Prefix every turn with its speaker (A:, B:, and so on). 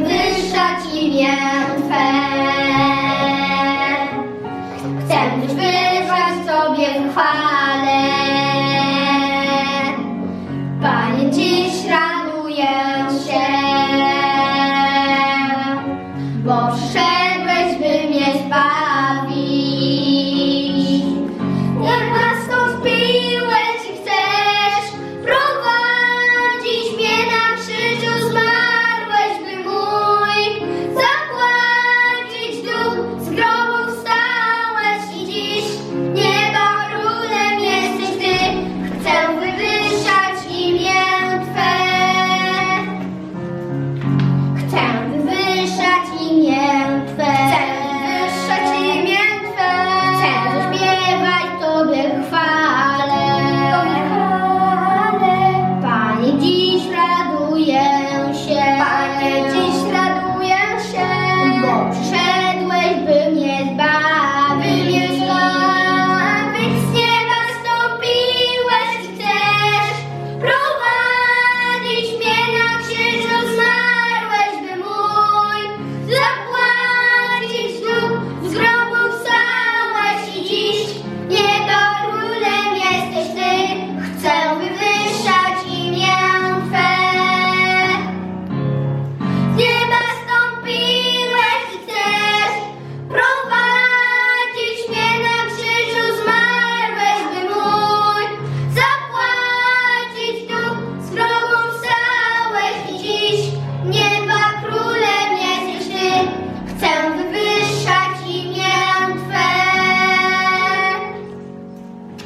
A: wywyższać imię Twe. Chcę być wyzwać Tobie w chwale. Panie, dziś raduję się, bo przyszedłeś, by mnie